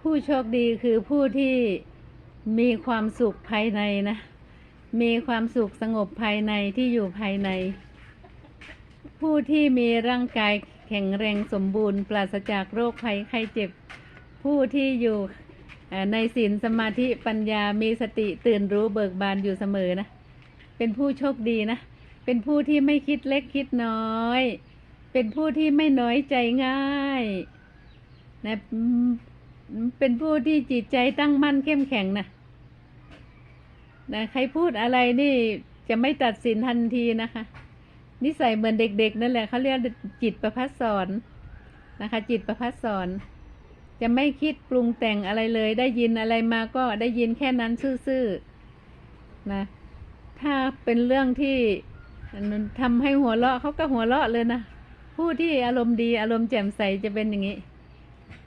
ผู้โชคดีคือผู้ที่มีความสุขภายในนะ มีความสุขสงบภายในที่อยู่ภายใน ผู้ที่มีร่างกายแข็งแรงสมบูรณ์ปราศจากโรคภัยไข้เจ็บ ผู้ที่อยู่ในศีลสมาธิปัญญามีสติตื่นรู้เบิกบานอยู่เสมอนะ เป็นผู้โชคดีนะ เป็นผู้ที่ไม่คิดเล็กคิดน้อย เป็นผู้ที่ไม่น้อยใจง่ายนะ เป็นผู้ที่จิตใจตั้งมั่นเข้มแข็งนะนะใครพูดอะไรนี่จะไม่ตัดสินทันทีนะคะ นิสัยเหมือนเด็กๆนั่นแหละเขาเรียกจิตประพัดสอนนะคะ จิตประพัดสอนจะไม่คิดปรุงแต่งอะไรเลย ได้ยินอะไรมาก็ได้ยินแค่นั้นซื่อๆนะ ถ้าเป็นเรื่องที่ทำให้หัวเราะเขาก็หัวเราะเลยนะ ผู้ที่อารมณ์ดีอารมณ์แจ่มใสจะเป็นอย่างนี้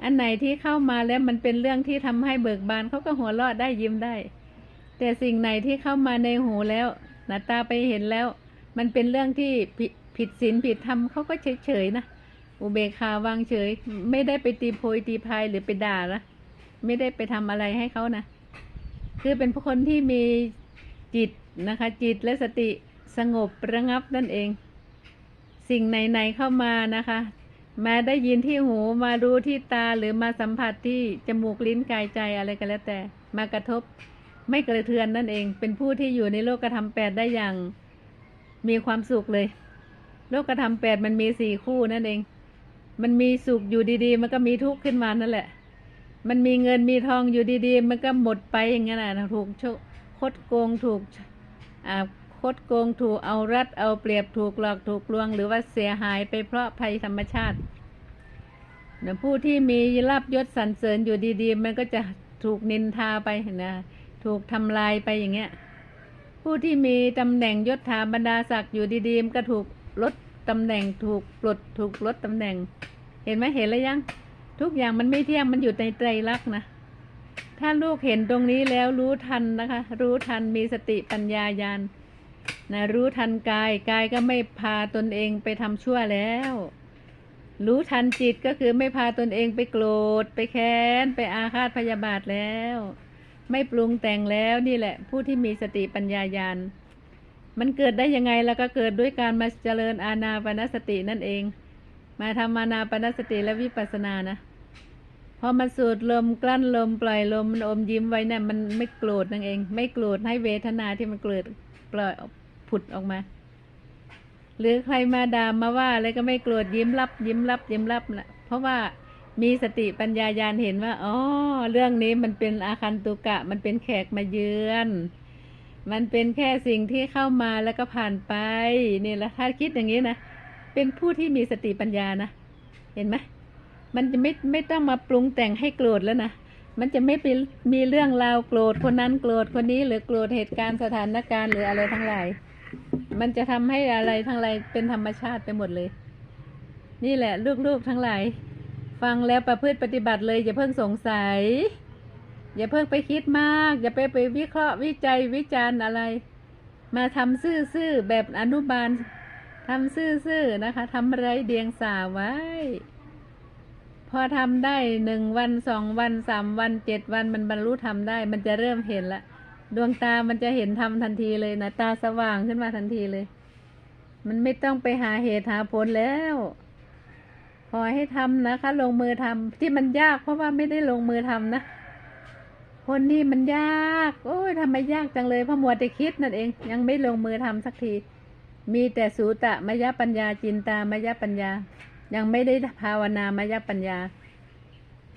อันไหนที่เข้ามาแล้วมันเป็นเรื่องที่ทำให้เบิกบานเขาก็หัวเราะได้ยิ้มได้ แต่สิ่งไหนที่เข้ามาในหูแล้วหน้าตาไปเห็นแล้ว มันเป็นเรื่องที่ผิดผิดศีลผิดธรรมเขาก็เฉยๆนะอุเบกขาวางเฉย ไม่ได้ไปตีโพยตีพายหรือไปด่าละไม่ได้ไปทำอะไรให้เขานะคือเป็นคนที่มีจิตนะคะ จิตและสติสงบระงับนั่นเอง สิ่งไหนๆเข้ามานะคะ มาได้ยินที่หูมารู้ที่ตาหรือมาสัมผัสที่จมูกลิ้นกายใจอะไรก็แล้วแต่ มากระทบไม่กระเทือนนั่นเอง เป็นผู้ที่อยู่ในโลกธรรมแปดได้อย่างมีความสุขเลย โลกธรรมแปดมันมีสี่คู่นั่นเอง มันมีสุขอยู่ดีๆ มันก็มีทุกข์ขึ้นมานั่นแหละ มันมีเงินมีทองอยู่ดีๆ มันก็หมดไปอย่างนั้นนะถูกโชคดโกงถูกอ่า ดโกงถูกเอารัดเอาเปรียบถูกหลอกถูกลวง หรือว่าเสียหายไปเพราะภัยธรรมชาตินะผู้ที่มีลาบยศสรรเสริญอยู่ดีๆ มันก็จะถูกนินทาไปนะถูกทำลายไปอย่างเงี้ย ผู้ที่มีตำแหน่งยศถาบรรดาศักดิ์อยู่ดีๆ มันก็ถูกลดตำแหน่งถูกปลดถูกลดตำแหน่ง เห็นไหมเห็นแล้วยัง ทุกอย่างมันไม่เที่ยงมันอยู่ในไตรลักษณ์นะถ้าลูกเห็นตรงนี้แล้วรู้ทันนะคะ รู้ทันมีสติปัญญาญาณ นะรู้ทันกายกายก็ไม่พาตนเองไปทำชั่วแล้ว รู้ทันจิตก็คือไม่พาตนเองไปโกรธ ไปแค้น ไปอาฆาตพยาบาทแล้ว ไม่ปรุงแต่งแล้วนี่แหละ ผู้ที่มีสติปัญญาญาณมันเกิดได้ยังไงแล้วก็เกิดด้วยการมาเจริญอาณาปณสตินั่นเอง มาทำอาณาปณสติและวิปัสสนานะพอมันสูดลมกลั้นลมปล่อยลมมันอมยิ้มไว้เนี่ยมันไม่โกรธนั่นเอง ไม่โกรธให้เวทนาที่มันเกิด ปล่อยผุดออกมา หรือใครมาด่ามาว่าอะไรก็ไม่โกรธยิ้มรับ ยิ้มรับ ยิ้มรับนะเพราะว่ามีสติปัญญาญาณเห็นว่าอ๋อเรื่องนี้มันเป็นอาคันตุกะ มันเป็นแขกมาเยือน มันเป็นแค่สิ่งที่เข้ามาแล้วก็ผ่านไปนี่แหละถ้าคิดอย่างนี้นะเป็นผู้ที่มีสติปัญญานะ เห็นไหมมันจะไม่ไม่ต้องมาปรุงแต่งให้โกรธแล้วนะ มันจะไม่เป็นมีเรื่องราวโกรธคนนั้นโกรธคนนี้หรือโกรธเหตุการณ์สถานการณ์หรืออะไรทั้งหลาย มันจะทำให้อะไรทั้งหลายเป็นธรรมชาติไปหมดเลย นี่แหละลูกๆทั้งหลาย ฟังแล้วประพฤติปฏิบัติเลยอย่าเพิ่งสงสัย อย่าเพิ่งไปคิดมาก อย่าไปไปวิเคราะห์วิจัยวิจารณ์อะไร มาทำซื่อๆแบบอนุบาลทำซื่อๆนะคะทำไรเดียงสาไว้ พอทำได้หนึ่งวันสองวันสามวันเจ็ดวันมันบรรลุทำได้ มันจะเริ่มเห็นละดวงตามันจะเห็นทำทันทีเลยนะตาสว่างขึ้นมาทันทีเลย มันไม่ต้องไปหาเหตุหาผลแล้วขอให้ทำนะคะ ลงมือทำที่มันยากเพราะว่าไม่ได้ลงมือทำนะคนที่มันยาก โอ้ยทำไมยากจังเลยเพราะมัวแต่คิดนั่นเอง ยังไม่ลงมือทำสักที มีแต่สูตะมยปัญญาจินตามยปัญญา ยังไม่ได้ภาวนามายปัญญา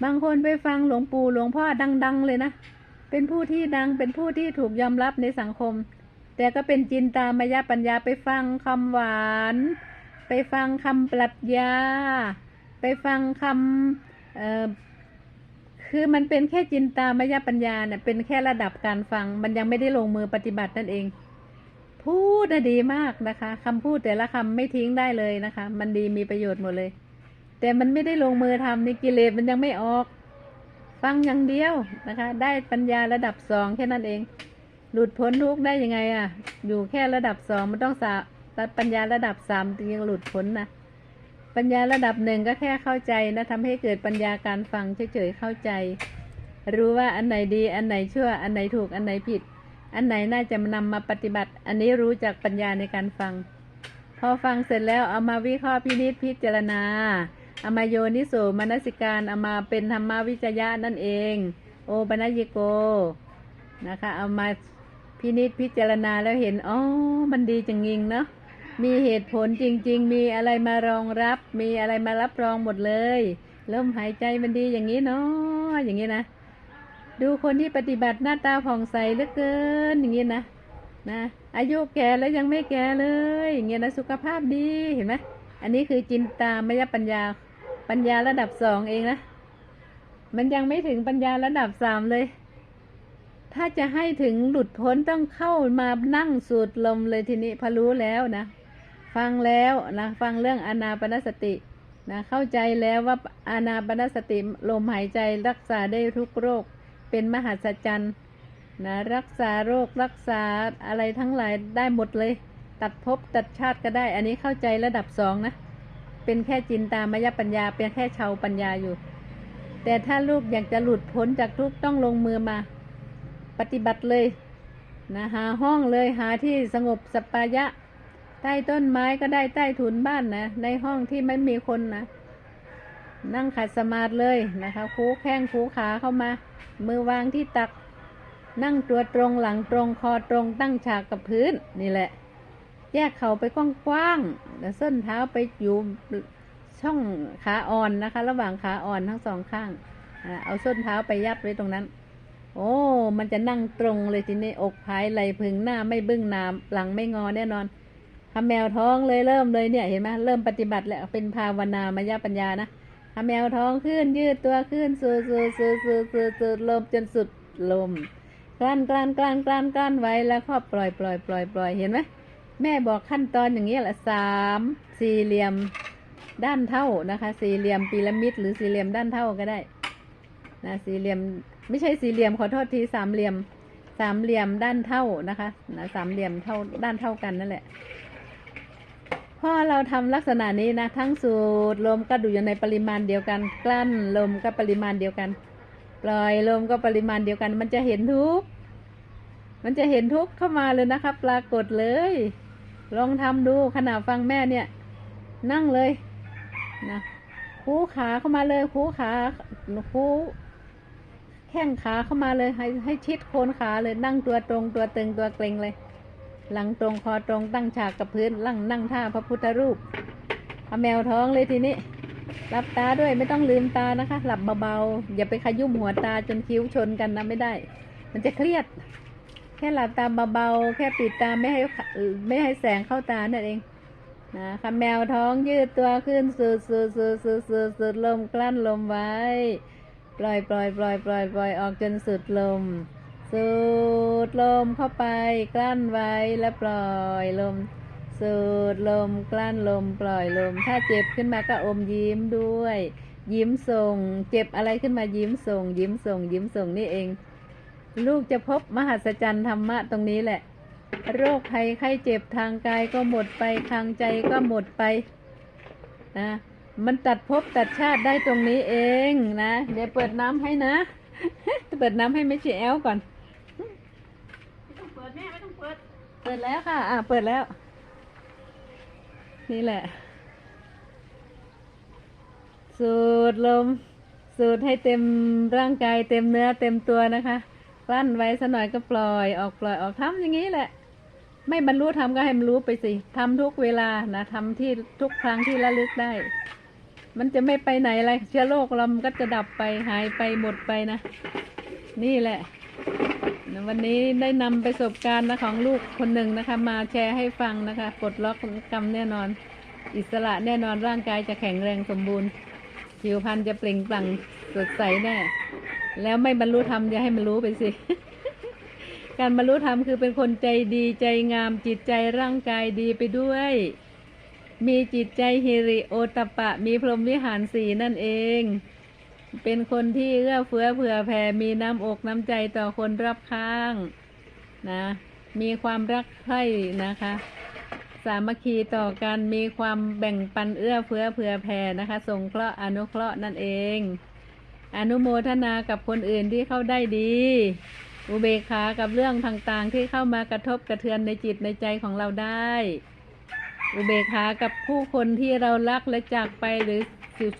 บางคนไปฟังหลวงปู่หลวงพ่อดัง ๆ เลยนะ เป็นผู้ที่ดังเป็นผู้ที่ถูกยอมรับในสังคม แต่ก็เป็นจินตามายปัญญาไปฟังคำหวาน ไปฟังคำปรัชญา ไปฟังคำเอ่อคือมันเป็นแค่จินตามายปัญญาเนี่ยเป็นแค่ระดับการฟัง มันยังไม่ได้ลงมือปฏิบัตินั่นเอง พูดนะดีมากนะคะคำพูดแต่ละคำไม่ทิ้งได้เลยนะคะ มันดีมีประโยชน์หมดเลย แต่มันไม่ได้ลงมือทำนี่กิเลสมันยังไม่ออก ฟังอย่างเดียวนะคะ ได้ปัญญาระดับสองแค่นั้นเอง หลุดพ้นทุกได้ยังไงอะ่ะ อยู่แค่ระดับสองมันต้องสาปัญญาระดับสามถึงหลุดพ้นนะปัญญาระดับหนึ่งก็แค่เข้าใจนะทำให้เกิดปัญญาการฟังเฉยๆเข้าใจ รู้ว่าอันไหนดีอันไหนชั่วอันไหนถูกอันไหนผิด อันไหนน่าจะนำมาปฏิบัติ อันนี้รู้จากปัญญาในการฟัง พอฟังเสร็จแล้วเอามาวิเคราะห์พินิจพิจารณาเอามาโยนิโสมนสิการเอามาเป็นธรรมวิจยะนั่นเอง โอปัญญิโกนะคะ เอามาพินิจพิจารณาแล้วเห็นอ๋อมันดีจังงิงเนาะมีเหตุผลจริง ๆ มีอะไรมารองรับ มีอะไรมารับรองหมดเลยลมหายใจมันดีอย่างนี้เนาะอย่างนี้นะ ดูคนที่ปฏิบัติหน้าตาผ่องใสเหลือเกินอย่างนี้นะนะอายุแก่แล้วยังไม่แก่เลยอย่างเงี้ยนะสุขภาพดีเห็นไหมอันนี้คือจินตามยปัญญาปัญญาระดับสองเองนะมันยังไม่ถึงปัญญาระดับสามเลย ถ้าจะให้ถึงหลุดพ้นต้องเข้ามานั่งสูดลมเลยทีนี้พอรู้แล้วนะ ฟังแล้วนะฟังเรื่องอนาปนสตินะเข้าใจแล้วว่าอานาปนสติลมหายใจรักษาได้ทุกโรค เป็นมหัศจรรย์นะรักษาโรครักษาอะไรทั้งหลายได้หมดเลย ตัดภพตัดชาติก็ได้ อันนี้เข้าใจระดับสองนะ เป็นแค่จินตามยปัญญา เป็นแค่ชาวปัญญาอยู่ แต่ถ้าลูกอยากจะหลุดพ้นจากทุกข์ต้องลงมือมา ปฏิบัติเลยนะหาห้องเลยหาที่สงบสปายะ ใต้ต้นไม้ก็ได้ใต้ถุนบ้านนะ ในห้องที่ไม่มีคนนะ นั่งขัดสมาธิเลยนะคะ คูแข้งคูขาเข้ามา มือวางที่ตัก นั่งตัวตรงหลังตรงคอตรงตั้งฉากกับพื้นนี่แหละ แยกเข่าไปกว้างๆแล้วส้นเท้าไปอยู่ช่องขาอ่อนนะคะ ระหว่างขาอ่อนทั้งสองข้าง เอาส้นเท้าไปยัดไว้ตรงนั้น โอ้ มันจะนั่งตรงเลยทีนี้อกพายไหลพึงหน้าไม่บึ้งหน้ำหลังไม่งอแน่นอนทำแมวท้องเลยเริ่มเลยเนี่ยเห็นไหมเริ่มปฏิบัติแล้วเป็นภาวนามายาปัญญานะ ทำแมวท้องขึ้นยืดตัวขึ้นสูดสูดสูดสูดสูดสูดลมจนสุดลมกลั้นกลั้นกลั้นกลั้นกลั้นไว้แล้วก็ปล่อยปล่อยปล่อยปล่อยเห็นไหมแม่บอกขั้นตอนอย่างนี้แหละสามสี่เหลี่ยมด้านเท่านะคะ สี่เหลี่ยมพีระมิด หรือสี่เหลี่ยมด้านเท่าก็ได้นะสี่เหลี่ยมไม่ใช่สี่เหลี่ยมขอโทษทีสามเหลี่ยมสามเหลี่ยมด้านเท่านะคะนะสามเหลี่ยมเท่าด้านเท่ากันนั่นแหละ พอเราทำลักษณะนี้นะทั้งสูดลมก็ดูอยู่ในปริมาณเดียวกัน กลั้นลมก็ปริมาณเดียวกัน ปล่อยลมก็ปริมาณเดียวกัน มันจะเห็นทุกข์มันจะเห็นทุกข์เข้ามาเลยนะคะปรากฏเลย ลองทำดูขณะฟังแม่เนี่ย นั่งเลยนะคูขาเข้ามาเลยคูขาคูแข้งขาเข้ามาเลยให้ให้ชิดโคนขาเลยนั่งตัวตรงตัวตึงตัวเกร็งเลย หลังตรงคอตรงตั้งฉากกับพื้นลั่งนั่งท่าพระพุทธรูปเอาแมวท้องเลยทีนี้หลับตาด้วยไม่ต้องลืมตานะคะ หลับเบาๆอย่าไปขยุ่มหัวตาจนคิ้วชนกันนะไม่ได้ มันจะเครียด แค่หลับตาเบาๆแค่ปิดตาไม่ให้ไม่ให้แสงเข้าตานั่นเองนะคะแมวท้องยืดตัวขึ้นสูดสูดสูดสูดสูดสูดลมกลั้นลมไว้ ปล่อยปล่อยปล่อยปล่อยปล่อยออกจนสุดลม สูดลมเข้าไปกลั้นไว้แล้วปล่อยลม สูดลมกลั้นลมปล่อยลม ถ้าเจ็บขึ้นมาก็อมยิ้มด้วย ยิ้มส่ง เจ็บอะไรขึ้นมายิ้มส่ง ยิ้มส่ง ยิ้มส่งนี่เอง ลูกจะพบมหัศจรรย์ธรรมะตรงนี้แหละ โรคภัยไข้เจ็บทางกายก็หมดไปทางใจก็หมดไปนะมันตัดภพตัดชาติได้ตรงนี้เองนะ เดี๋ยวเปิดน้ำให้นะ เปิดน้ำให้ไม่ชีแอลก่อน ไม่ต้องเปิดแม่ไม่ต้องเปิด เปิดแล้วค่ะ อะเปิดแล้ว นี่แหละ สูดลม สูดให้เต็มร่างกายเต็มเนื้อเต็มตัวนะคะกลั้นไว้สักหน่อยก็ปล่อยออกปล่อยออกทำอย่างนี้แหละ ไม่บรรลุทำก็ให้มันรู้ไปสิทำทุกเวลานะทำที่ทุกครั้งที่ระลึกได้ มันจะไม่ไปไหนอะไรเชื้อโรคเรามันก็จะดับไปหายไปหมดไปนะ นี่แหละ วันนี้ได้นำประสบการณ์นะของลูกคนหนึ่งนะคะ มาแชร์ให้ฟังนะคะปลดล็อกกรรมแน่นอน อิสระแน่นอนร่างกายจะแข็งแรงสมบูรณ์ผิวพรรณจะเปล่งปลั่งสดใสแน่แล้วไม่บรรลุธรรมจะให้มันรู้ไปสิ การบรรลุธรรมคือเป็นคนใจดีใจงามจิตใจร่างกายดีไปด้วย มีจิตใจฮิริโอตปะ มีพรหมวิหารสีนั่นเอง เป็นคนที่เอื้อเฟื้อเผื่อแผ่มีน้ำอกน้ำใจต่อคนรับข้างนะ มีความรักใคร่นะคะ สามัคคีต่อกันมีความแบ่งปันเอื้อเฟื้อเผื่อแผ่นะคะสงเคราะห์อนุเคราะห์นั่นเอง อนุโมทนากับคนอื่นที่เข้าได้ดี อุเบกขากับเรื่องต่างๆ ที่เข้ามากระทบกระเทือนในจิตในใจของเราได้ อุเบกขากับผู้คนที่เรารักและจากไปหรือ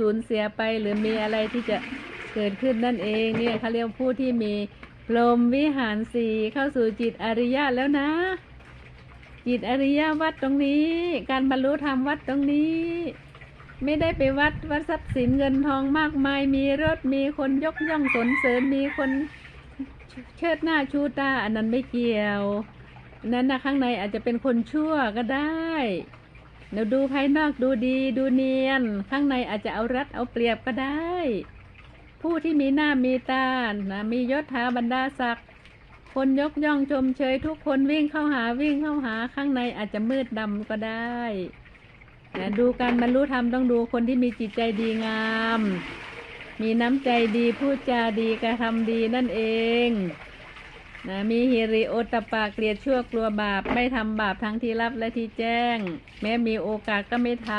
สูญเสียไปหรือมีอะไรที่จะเกิดขึ้นนั่นเองเนี่ยเขาเรียกผู้ที่มีพรหมวิหารสีเข้าสู่จิตอริยะแล้วนะ จิตอริยวัดตรงนี้ การบรรลุธรรมวัดตรงนี้ ไม่ได้ไปวัดวัดทรัพย์สินเงินทองมากมาย มีรถมีคนยกย่องสนเสริญมีคนเชิดหน้าชูตาอันนั้นไม่เกี่ยวอันนั้นนะข้างในอาจจะเป็นคนชั่วก็ได้ เดี๋ยวดูภายนอกดูดีดูเนียน ข้างในอาจจะเอารัดเอาเปรียบก็ได้ ผู้ที่มีหน้ามีตานะมียศถาบรรดาศักดิ์คนยกย่องชมเชยทุกคนวิ่งเข้าหาวิ่งเข้าหาข้างในอาจจะมืดดำก็ได้นะดูการบรรลุธรรมต้องดูคนที่มีจิตใจดีงาม มีน้ำใจดีพูดจาดีกระทำดีนั่นเอง นะมีฮิริโอตปาเกลียดชั่วกลัวบาป ไม่ทำบาปทั้งที่รับและที่แจ้ง แม้มีโอกาสก็ไม่ท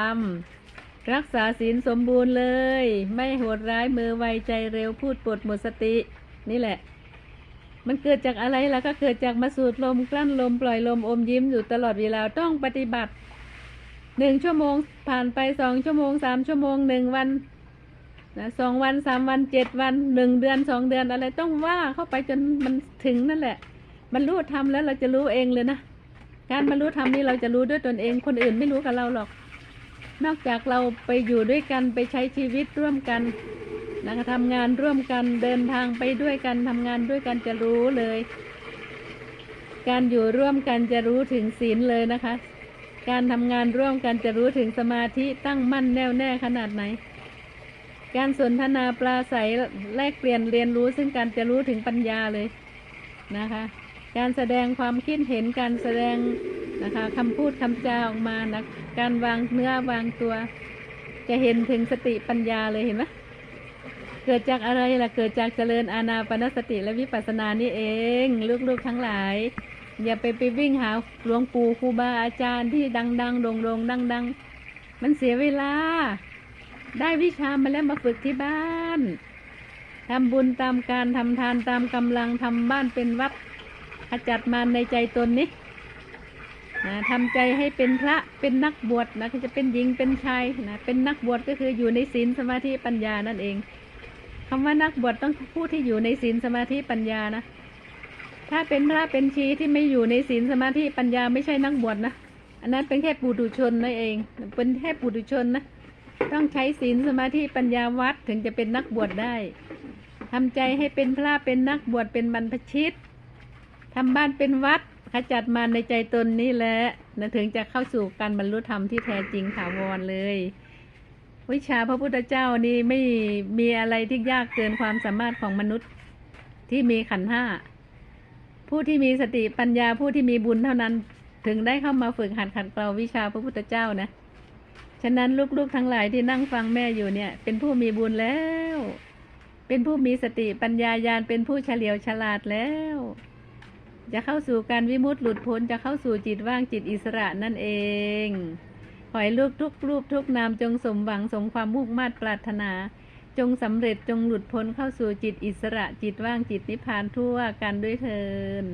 ำรักษาศีลสมบูรณ์เลย ไม่โหดร้ายมือไวใจเร็วพูดปดหมดสติ นี่แหละ มันเกิดจากอะไรล่ะก็เกิดจากมาสูดลมกลั้นลมปล่อยลมอมยิ้มอยู่ตลอดเวลาต้องปฏิบัติหนึ่งชั่วโมงผ่านไปสองชั่วโมงสามชั่วโมงหนึ่งวัน นะสองวันสามวันเจ็ดวันหนึ่งเดือนสองเดือนอะไรต้องว่าเข้าไปจนมันถึงนั่นแหละบรรลุธรรมแล้วเราจะรู้เองเลยนะการบรรลุธรรมนี่เราจะรู้ด้วยตนเองคนอื่นไม่รู้กับเราหรอก นอกจากเราไปอยู่ด้วยกันไปใช้ชีวิตร่วมกันนะคะทำงานร่วมกันเดินทางไปด้วยกันทำงานด้วยกันจะรู้เลย การอยู่ร่วมกันจะรู้ถึงศีลเลยนะคะ การทำงานร่วมกันจะรู้ถึงสมาธิตั้งมั่นแน่วแน่ขนาดไหน การสนทนาปราศัยแลกเปลี่ยนเรียนรู้ซึ่งการจะรู้ถึงปัญญาเลยนะคะ การแสดงความคิดเห็นการแสดงนะคะคำพูดคำจาออกมานะการวางเนื้อวางตัว จะเห็นถึงสติปัญญาเลยเห็นไหมเกิดจากอะไรล่ะเกิดจากเจริญอาณาปณสติและวิปัสสนานี่เองลูกๆทั้งหลาย อย่าไปไปวิ่งหาหลวงปู่ครูบาอาจารย์ที่ดังๆโด่งๆดัง ๆ มันเสียเวลา ได้วิชามาแล้วมาฝึกที่บ้านทำบุญตามการทำทานตามกำลังทำบ้านเป็นวัดขจัดมารในใจตนนี้นะทำใจให้เป็นพระเป็นนักบวชนะจะเป็นหญิงเป็นชายนะเป็นนักบวชก็คืออยู่ในศีลสมาธิปัญญานั่นเองคำว่านักบวชต้องผู้ที่อยู่ในศีลสมาธิปัญญานะ ถ้าเป็นพระเป็นชีที่ไม่อยู่ในศีลสมาธิปัญญาไม่ใช่นักบวชนะ อันนั้นเป็นแค่ปุถุชนนั่นเอง เป็นแค่ปุถุชนนะ ต้องใช้ศีลสมาธิปัญญาวัดถึงจะเป็นนักบวชได้ทำใจให้เป็นพระเป็นนักบวชเป็นบรรพชิตทำบ้านเป็นวัดขจัดมารในใจตนนี่แหละนะถึงจะเข้าสู่การบรรลุธรรมที่แท้จริงถาวรเลย วิชาพระพุทธเจ้านี่ไม่มีอะไรที่ยากเกินความสามารถของมนุษย์ที่มีขันห้าผู้ที่มีสติปัญญาผู้ที่มีบุญเท่านั้น ถึงได้เข้ามาฝึกหัดขัดเกลาวิชาพระพุทธเจ้านะ ฉะนั้นลูกๆทั้งหลายที่นั่งฟังแม่อยู่เนี่ย เป็นผู้มีบุญแล้ว เป็นผู้มีสติปัญญาญาณเป็นผู้เฉลียวฉลาดแล้ว จะเข้าสู่การวิมุตติหลุดพ้นจะเข้าสู่จิตว่างจิตอิสระนั่นเองขอให้ลูกทุกรูปทุกนามจงสมหวังสมความมุ่งมา่ปรารถนา จงสำเร็จจงหลุดพ้นเข้าสู่จิตอิสระจิตว่างจิตนิพพานทั่วกันด้วยเทิน